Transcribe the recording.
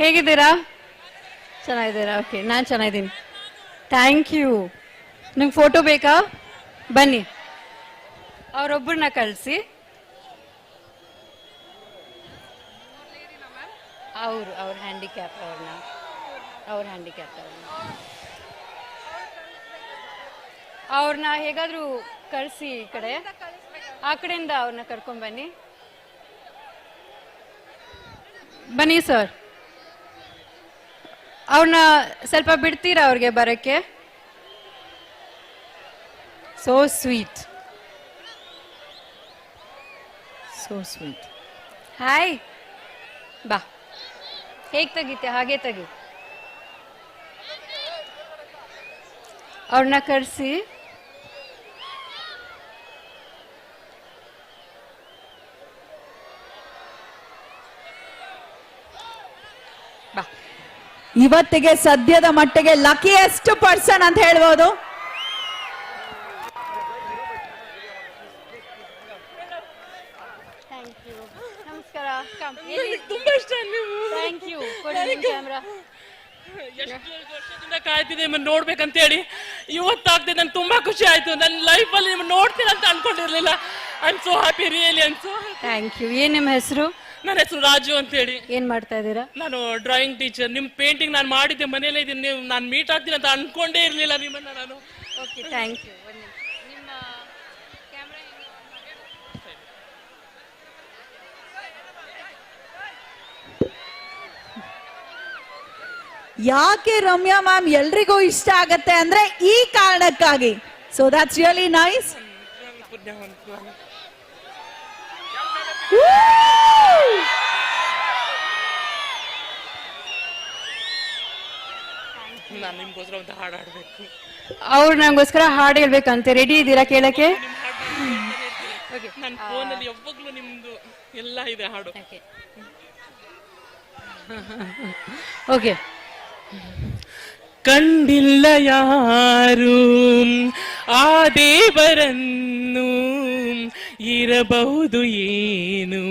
ಹೇಗಿದ್ದೀರಾ? ಚೆನ್ನಾಗಿದ್ದೀರಾ? ಓಕೆ ನಾನು ಚೆನ್ನಾಗಿದ್ದೀನಿ. ಥ್ಯಾಂಕ್ ಯು ನಿಮ್ಗೆ ಫೋಟೋ ಬೇಕಾ? ಬನ್ನಿ. ಅವರೊಬ್ಬರನ್ನ ಕಳಿಸಿ. ಅವರು, ಅವ್ರ ಹ್ಯಾಂಡಿಕ್ಯಾಪ್ ಅವ್ರನ್ನ. ಅವ್ರ ಹ್ಯಾಂಡಿಕ್ಯಾಪ್ ಅವ್ರನ್ನ. ಅವ್ರನ್ನ ಹೇಗಾದರೂ ಕಳಿಸಿ ಈ ಕಡೆ. ಆ ಕಡೆಯಿಂದ ಅವ್ರನ್ನ ಕರ್ಕೊಂಬನ್ನಿ ಬನ್ನಿ. ಸರ್ ಅವ್ರನ್ನ ಸ್ವಲ್ಪ ಬಿಡ್ತೀರಾ ಅವ್ರಿಗೆ ಬರಕ್ಕೆ? So sweet so sweet hi ಬಾ. ಹೇಗೆ ತೆಗಿತೆ? ಹಾಗೆ ತೆಗಿ. ಅವ್ರನ್ನ ಕರೆಸಿ. ಬಾ. ಇವತ್ತಿಗೆ ಸದ್ಯದ ಮಟ್ಟಿಗೆ ಲಕಿಯೆಸ್ಟ್ ಪರ್ಸನ್ ಅಂತ ಹೇಳ್ಬೋದು? ಥ್ಯಾಂಕ್ ಯು ನಮಸ್ಕಾರ. ತುಂಬಾ ಇಷ್ಟ ನೀವು. ಥ್ಯಾಂಕ್ ಯು ಕೊಡಿ ಕ್ಯಾಮ್ರಾ ಎಷ್ಟು ವರ್ಷದಿಂದ ಕಾಯ್ತಿದ್ದೆ ನಿಮ್ಮನ್ನು ನೋಡ್ಬೇಕಂತ ಹೇಳಿ ಇವತ್ತಾಗ್ತಿದೆ ನನ್ಗೆ ತುಂಬಾ ಖುಷಿ ಆಯ್ತು. ನನ್ನ ಲೈಫಲ್ಲಿ ನೀವು ನೋಡ್ತೀನಿ ಅಂತ ಅನ್ಕೊಂಡಿರ್ಲಿಲ್ಲ. I am so happy really I so thank you ಏನ್ ನಿಮ್ಮ ಹೆಸರು? ನನ್ನ ಹೆಸರು ರಾಜು ಅಂತ ಹೇಳಿ ಏನ್ ಮಾಡ್ತಾ ಇದ್ದೀರಾ? ನಾನು ಡ್ರಾಯಿಂಗ್ ಟೀಚರ್ ನಿಮ್ ಪೇಂಟಿಂಗ್ ನಾನು ಮಾಡಿದ್ದೆ ಮನೇಲೇ ಇದ್ದೀನಿ. ನೀವು ನಾನು ಮೀಟ್ ಆಗ್ತೀನಿ ಅಂತ ಅನ್ಕೊಂಡೇ ಇರ್ಲಿಲ್ಲ ನಿಮ್ಮನ್ನ ನಾನು. ಓಕೆ ಥ್ಯಾಂಕ್ ಯು ನಿಮ್ಮ ಕ್ಯಾಮ್ರಾ ಯಾಕೆ ರಮ್ಯಾ ಮ್ಯಾಮ್ ಎಲ್ರಿಗೂ ಇಷ್ಟ ಆಗತ್ತೆ ಅಂದ್ರೆ ಈ ಕಾರಣಕ್ಕಾಗಿ? ಸೊ ದಟ್ಸ್ ರಿಯಲಿ ನೈಸ್ ನಾನು. ನಿಮ್ಗೋಸ್ಕರ ಒಂದು ಹಾಡು ಹಾಡ್ಬೇಕು. ಅವ್ರು ನಂಗೋಸ್ಕರ ಹಾಡು ಹೇಳ್ಬೇಕಂತೆ. ರೆಡಿ ಇದ್ದೀರಾ ಕೇಳಕ್ಕೆ? ನನ್ನ ಫೋನಲ್ಲಿ ಯಾವಾಗಲೂ ನಿಮ್ದು ಎಲ್ಲ ಇದೆ ಹಾಡು. ಓಕೆ ಕಂಡಿಲ್ಲ ಯಾರು? ಆ ದೇವರನ್ನು ಇರಬಹುದು ಏನು?